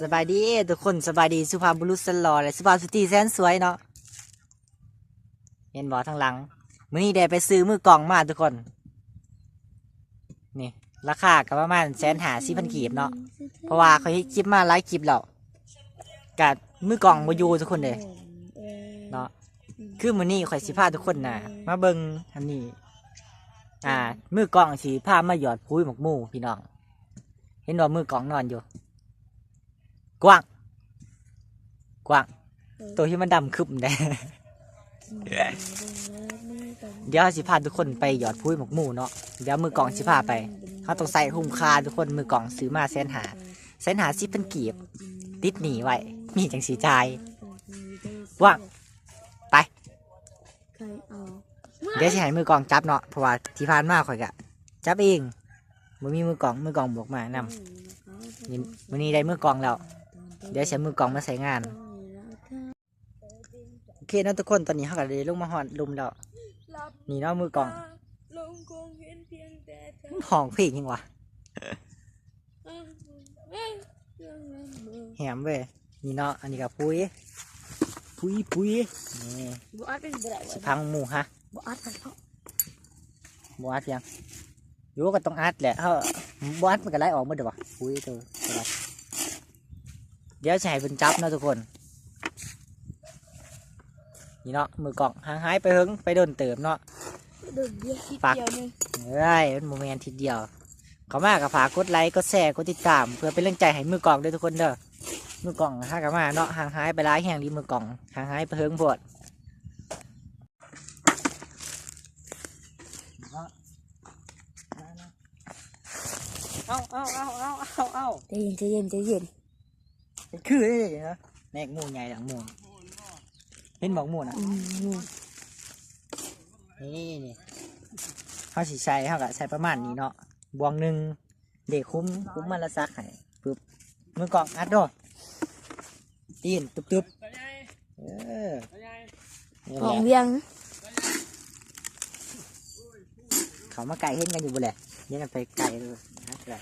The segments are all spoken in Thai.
สบายดีทุกคนสบายดีสุภาพบุรุษสลอและสุภาพสตรีแสนสวยเนาะเห็นบ่ทางหลังมื้อนี้ได้ไปซื้อมือกล่องมาทุกคน นี่ ราคาก็ประมาณแสนหาสี่พันกีบเนาะเพราะว่าเขาเฮ็ดคลิปมาหลายคลิปแล้วกัมือกล่องมาอยู่ทุกคนเลยเนาะคือมื้อนี้ข่อยสิพาทุกคนน่ะ มาเบิ่งอันนี้ อ่า มือกล่องสิพามาหยอดพุ้ยหมกมู่พี่น้อง เห็นว่ามือกล่องนอนอยู่ กว้าง กว้าง ตัวที่มันดำคึบได้ เดี๋ยวสิพาทุกคนไปหยอดพุ้ยหมกหมู่เนาะ เดี๋ยวมือกล่องสิพาไปเขาต้องใส่คุ้มค่าทุกคนมือกล่องซื้อมาแสนหาแสนหาสิเป็นกีบ ติดหนีไว้มีจังสีจ่ายว่างไปใครเอาเดี๋ยวสิให้มือกล่องจับเนาะเพราะว่าที่ผ่านมาข่อยกะจับเองบ่มีมือกล่องมือกล่องบวกมานำนี่วันนี้ได้มือกล่องแล้ว เดี๋ยวใช้มือกล่องมาใส่งาน โอเคนะทุกคนตอนนี้เขาก็ได้ลงมาหอดลุมแล้วนี่เนาะมือกล่องห้องเพลงยังวะเอ้ยเอ้ยมอแหมเว้ยนี่เนาะอันนี้ก็ปุ้ยปุ้ยปุ้ยนี่สิพังหมูฮะบอัดกันเพราะบอัดยังอยู่ก็ต้องอัดแหละเฮาบอัดมันก็ไล่ออกหมาเด้อวะปุ้ยตัวตัวเดี๋ ยวจะให้เป็นจับเนาะทุกคน นี่เนาะมือกล่องห่างหายไปเฮิงไปโดนเติมเนาะ เดินเดียวคิดฝากเดียวหนึงเอ้ยมันโมเมนต์ทีเดียวเขามากับฝากกดไลค์กดแชร์กดติดตาม เพื่อเป็นแรงใจให้มือกล่องด้วยทุกคนเด้อมือกล่องห้ากับมาเนาะห่างหายไปร้ายแห่งดีมือกล่องห่างหายไปเฮิงโพดเอาเอาเอาเอาเอาเอา ใจเย็นใจเย็นใจเย็น เป็นคือได้เลยเหรอแนกหมูใหญ่หลังหมูเห็นบอกหมูนะอืมนี่นี่เขาสิใช้เขาก็ใช้ประมาณนี้เนาะบวงหนึ่งเด็กคุ้มคุ้มมันละซักให้ปึ๊บมือกล่องอัดโดตีนตึบตึบเออนี่ขแหองละเวียงเขามาไก่เห็นกันอยู่บ่แหละเลี้ยงกันไปไก่เลยอัดเลย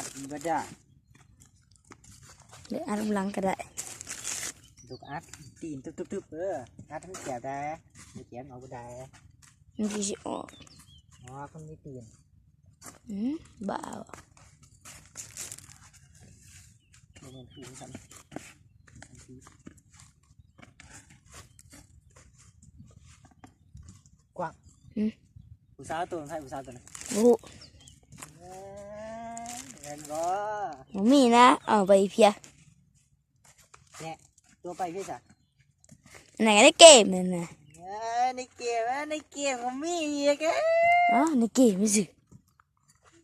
อัดบัดจ้าเดี๋ยวอัดกำลังก็ได้ถูกอัดตีนตึบตึบตึบเอออัดทั้งแขวได้ไม่เขียนเอาบ่ได้มันสิสิออกอ๋อคนมีตีนอืมบ้าบ่แมันตีนกันกว้างผู้สาวตัวนั้นใช่ผู้สาวตัวนั้นโอ้โหเอ้ ยเงินบ่บ่มีนะ เอาไปเพียตัวไปพี่จ้ะไหนก็ได้เกมนั่นน่ะเอ้ยในเกมเอ้ยในเกมก็มีอีกเอ้ยอ๋อในเกมไม่สิ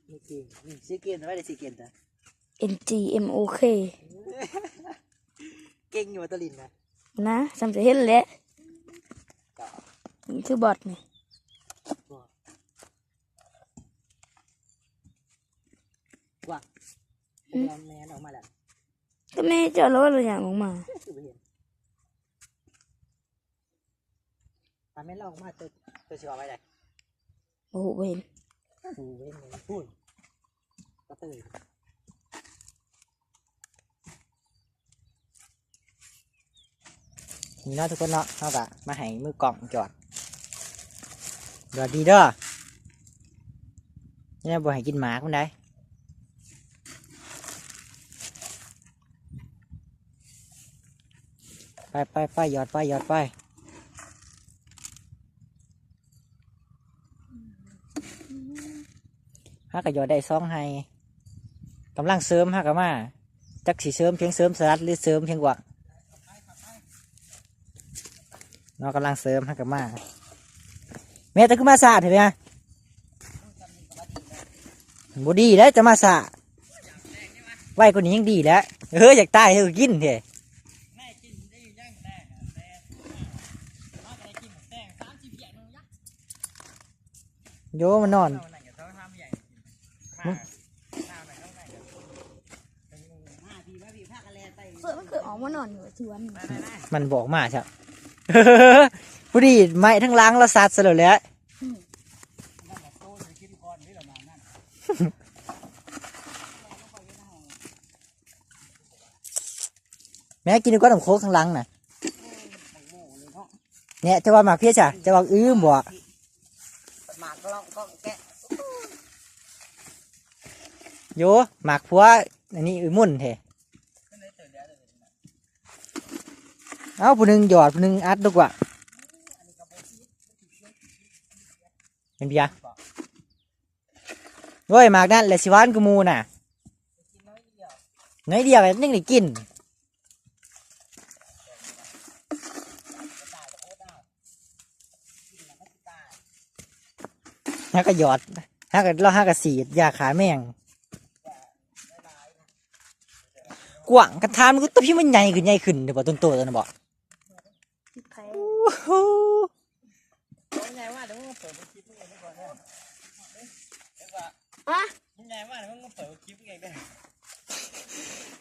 ในเกมนี่ซื้อเกมแต่ไม่ได้ซื้อเกมจ้ะ N G M O K เก่งอยู่ว่าตัวลินนะนะจำจะเห็นแหละนี่คือบอทนี่ กว้าง แมนแมนออกมาแล้วก็ไม่เจอรถอะไรอย่างออกมาคือบ่เห็นตาแม่นเราออกมาตัวตัวสิออกไปไหนโอ้โหบ่เห็นหูเว้นเลยพูดก็ตื่นนี่เนาะทุกคนเนาะเท่ากับมาให้มือกล่องจอดจอดดีเด้อนี่บ่ให้กินหมาคุณได้ ไปไปไปหยอดไปหยอดไปฮักก็หยอดได้สองให้กำลังเสริมฮักก็มาจักสีเสริมเพียงเสริมสลัดหรือเสริมเพียงกว่าเนากำลังเสริมฮักก็มาแม่ตะคือมาสาดเห็นไหมบดีแล้วจะมาสะไว้คนนี้ยังดีแล้วเอออยากตายเธอกินเถอะ โยมันนอน เสือมันคืออกมานอนอยู่สวนมันบอกมาใช่ ผู้ดีไม้ทั้งล้างและสัดซะแล้วแหละแม่กินก็ต้องโคกทั้งล้างน่ะเนี่ยจะว่าหมากเพี้ยช่ะจะว่าอื้อบ่ หมากลองก็แกะโยหมากผัวอันนี้อื้อมุ่นเถเอาผู้หนึ่งหยอดผู้หนึ่งอัดดีกว่าเป็นเบียร์โอ้ยหมากนั่นแหละสิวานกูมูน่ะน้อยเดียวยังได้กิน ฮักก็หยอดฮักก็เราฮักก็สีดยาขาแมงกว่างกระทานมันก็ตัวพี่มันใหญ่ขึ้นใหญ่ขึ้นเดี๋ยวบอกต้นโตตัวนะบอกไผ่โอ้โหยังไงว่าเดี๋ยวมึงเปิดคลิปมึงเองก่อนนะอะยังไงว่าเดี๋ยวมึงเปิดคลิปมึงเองได้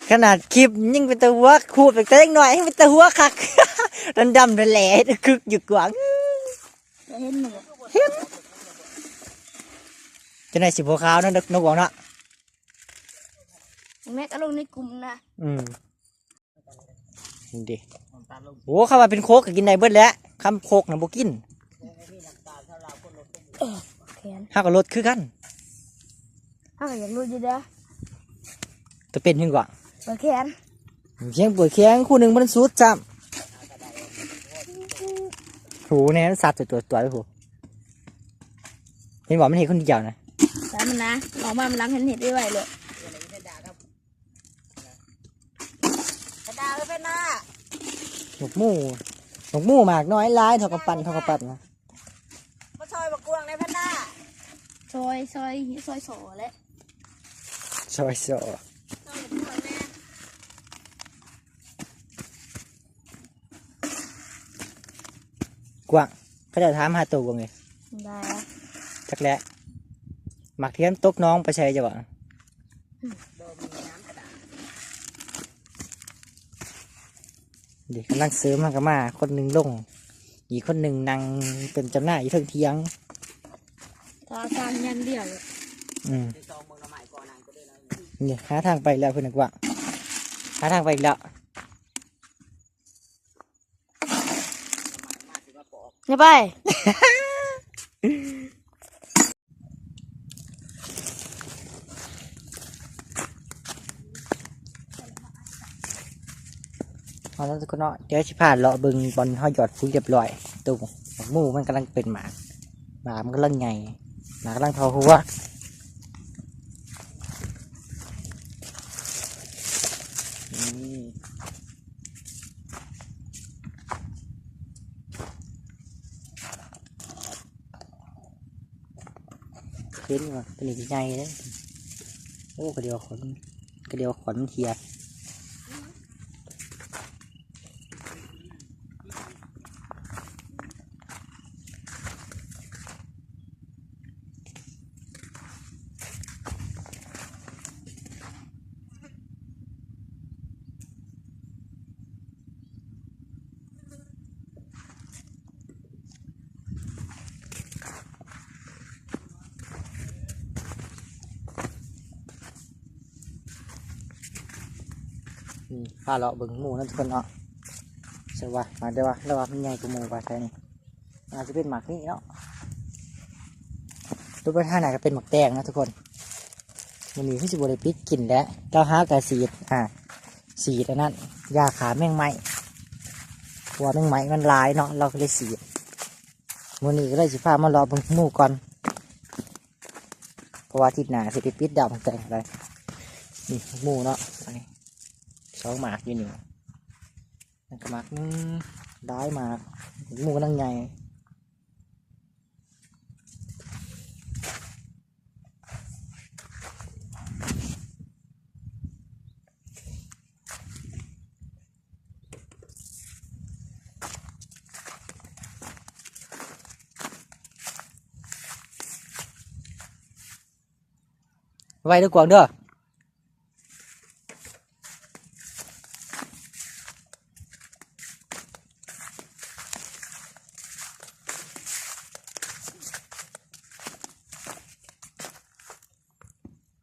ขนาดคลิปยิ่งเป็นตัวหัวขูดไปแต่เล็กหน่อยให้เป็นตัวหัวคักดันดำดันแหล่คึกอยู่กว่างจะเห็นหนู จะในสิบหัวขาวนั่นนกหวงเนาะแม่ก็ลงในกลุ่มนะอืมนี่ดิน้ำตาลลงโอ้เข้ามาเป็นโคกก็กินได้เบิดแล้วคำโคกนะบ่กินมีน้ำตาลเท่าเราคนลดแขนห้าก็ลดคือกันถ้าก็อยากรู้อยู่เด้อตัวเป็นยิ่งกว่าเปิดแขนเพียงปวดแข้งคู่หนึ่งมันสุดจ้ำหูเนี่ยมันสัตว์ตัวตัวตัวไปหูเห็นบอกมันเห็นคนเดียวนะ สามันนะออกมามันล้างเห็นเห็ดได้ไวเลยกระดาษไม่เป็นหน้าหนกหมูหนกหมูหมากน้อยลายเท่ากับปั่นเท่ากับปั่นนะมาซอยบักกวงในพันหน้าซอยซอยซอยโสและซอยโซกว่างเขาจะถามหาตัวกวางไงได้อะจักแหละ หมักเทียมตกน้องไปใช้จะบอกโดนมีน้ำกระดาษดิกำลังเสริมมันก็มา คนหนึ่งลง อีกคนหนึ่งนั่งเป็นจำหน้าอยู่เทิงเทียงทาการยันเดียวเลยอืมในซองมึงละหมายก่อนนั่นก็ได้นะนี่หาทางไปแล้วเพื่อนกว่างหาทางไปอีกแล้วมาถือว่าปอกนี่ไป เอาแล้วกคนเนาะเดี๋ยวชิพาเลาะบึงบอลเขาหยอดฟุ้ยเรียบร้อยตู้หมกหมูมันกำลังเป็นหมากหมามันกำลังใหญ่หมากำลังทอหัวเห็นว่าตัวนี้สิใหญ่เลยโอ้กระเดียวขนกระเดียวขนมันเทียด พาเลาะบิ่งหมูนั่นทุกคนเนาะใช่ว่ามาได้ว่าแล้วว่ามันใหญ่กว่าหมูป่ะใช่นี่อาจจะเป็นหมักนี่เนาะตัวไปท่าไหนก็เป็นหมักแดงนะทุกคนมันมีที่สิบริปิดกินแล้วเราหากระสีดอ่าสีดอันนั้นยาขาแมงไม้หัวแมงไม้มันลายเนาะเราก็เลยสีดมันนี้ก็เลยสิพามาเลาะบิ่งหมูก่อนเพราะว่าทิศหนาสิไปปิดดาวมันแตงอะไรนี่หมูเนาะอันนี้ สองหมากอยู่นี่นั่นก็หม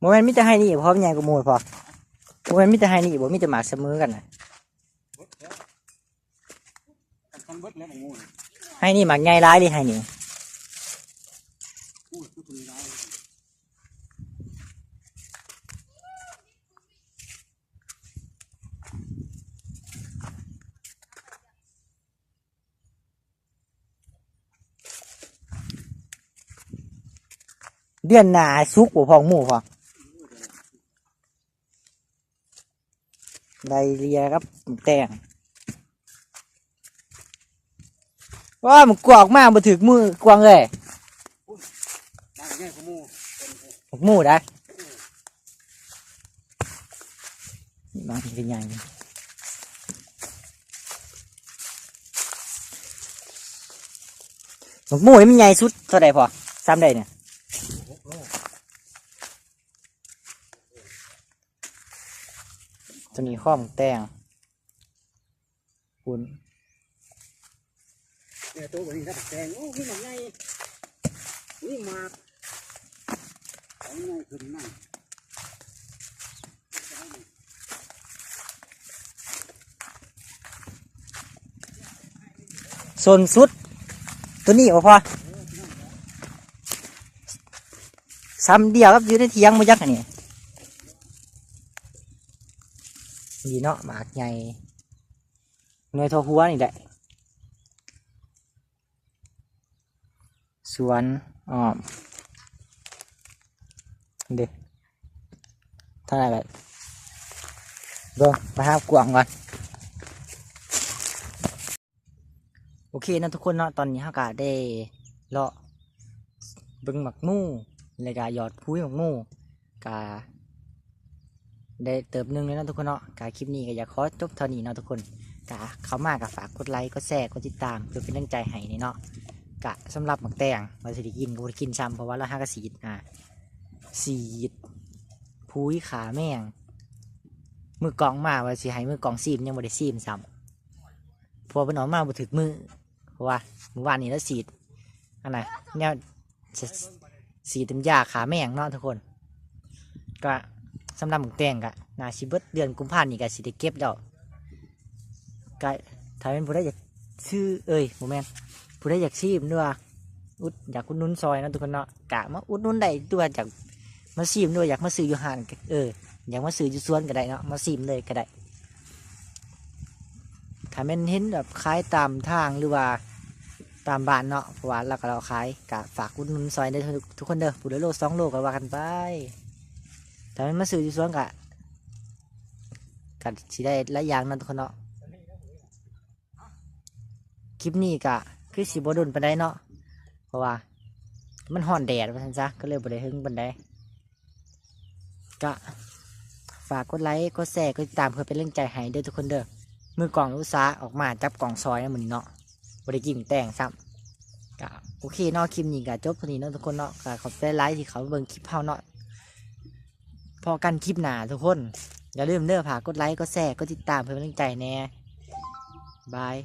โมเมนต์มิจะให้นี่พ้อมใหญ่กว่มูลพอโมเมนต์มิจะให้นี่บ่มิจะหมากเสมอกันนะให้นี่หมากใหญ่ร้ายดิให้นี่เดือนหนาซุกบ่พองหมู่พอ ไดเรียครับแต่งว่ามันกวอกมากมาถึกมือกวางเลยหมกมู่ได้นี่มันเป็นยังไงหมกมู่นี่มันใหญ่สุดเท่าไหร่พอซ้ำได้เนี่ย ตัวนี้ข้อมแต่งคุณเนี่ยตัวนี้ถ้าแดงโอ้ยมันไงนี่มาเอาไงขึ้นนั่งส่วนสุด ตัวนี้โอ้พอซ้ำเดียวครับอยู่ในเทียงมายักอันนี้ ดีเนาะหมากใหญ่หน่วยทอหัวนี่แหละสวนอ้อมเด็เท่าไหร่แบบเบิ่งไปหากวางก่อนโอเคนะทุกคนเนาะตอนนี้เฮาก็ได้เลาะเบิ่งหมักมู่แล้วก็หยอดพุ้ยหมักมู่ก็ ได้เติบหนึงเลยนะทุกคนเนาะก็คลิปนี้ก็อยากขอจบเท่านี้เนาะทุกคนก็เข้ามากก็ฝากกดไลค์กดแชร์กดติดตามเพื่อเป็นกำลังใจให้นี่เนาะก็สำหรับหมักแตงว่าสิได้กินก็กินซ้ำเพราะว่าเราหากระสีดอ่าสีดพุ้ยขาแมงมือกองมาว่าสิให้มือกองซีมยังบ่ได้ซีมซ้ำพอเพิ่นออกมาบ่ถึกมือเพราะว่าเมื่อวานนี้แล้วสีดอันไหนเนี่ยสีเต็มยาขาแมงเนาะทุกคน ก็ สำหรับหมึกแตงกะนาชิเบิดเดือนกุมภาพันธ์นี่ก็สิได้เก็บดอกก็ถ้าเป็นผู้ใดอยากชื่อเอ้ยโมแมนผู้ใดอยากชีพด้วยอุดอยากอุดนุนซอยนะทุกคนเนาะกะมาอุดนุนได้ด้วยอยากมาซีมด้วยอยากมาซื้ออยู่ห้านเอออยากมาซื้ออยู่สวนก็ได้เนาะมาซีมเลยก็ได้ถ้าแม่นเห็นแบบขายตามทางหรือว่าตามบ้านเนาะเพราะว่าเราก็เราขายกะฝากอุดนุนซอยได้ทุกทุกคนเด้อผู้ละโลสองโลก็ว่ากันไป ถ้าแม่นมาซื้ออยู่สวนกะกะสิได้หลายอย่างเนาะทุกคนเนาะคลิปนี้กะคือสิบดุนปานใดเนาะเพราะว่า มันห่อนแดดว่าซั่นซะก็เลยบ่ได้หึงปานใดกะฝากกดไลค์กดแชร์กดติดตามเพื่อเป็นแรงใจให้เด้อทุกคนเด้อมือกล่องอุตสาออกมาจับกล่องซอยนะมือนเนาะบริกินแต่งซ้ำก็โอเคนาะคลิปนี้ก็จบพอดีเนาะทุกคนเนาะก็ขอบใจไลค์ที่เขาเบิ่งคลิปเฮาเนาะ พอกันคลิปหนาทุกคน อย่าลืมเด้อฝากกดไลค์กดแชร์กดติดตามเพื่อเป็นกำลังใจแน่บาย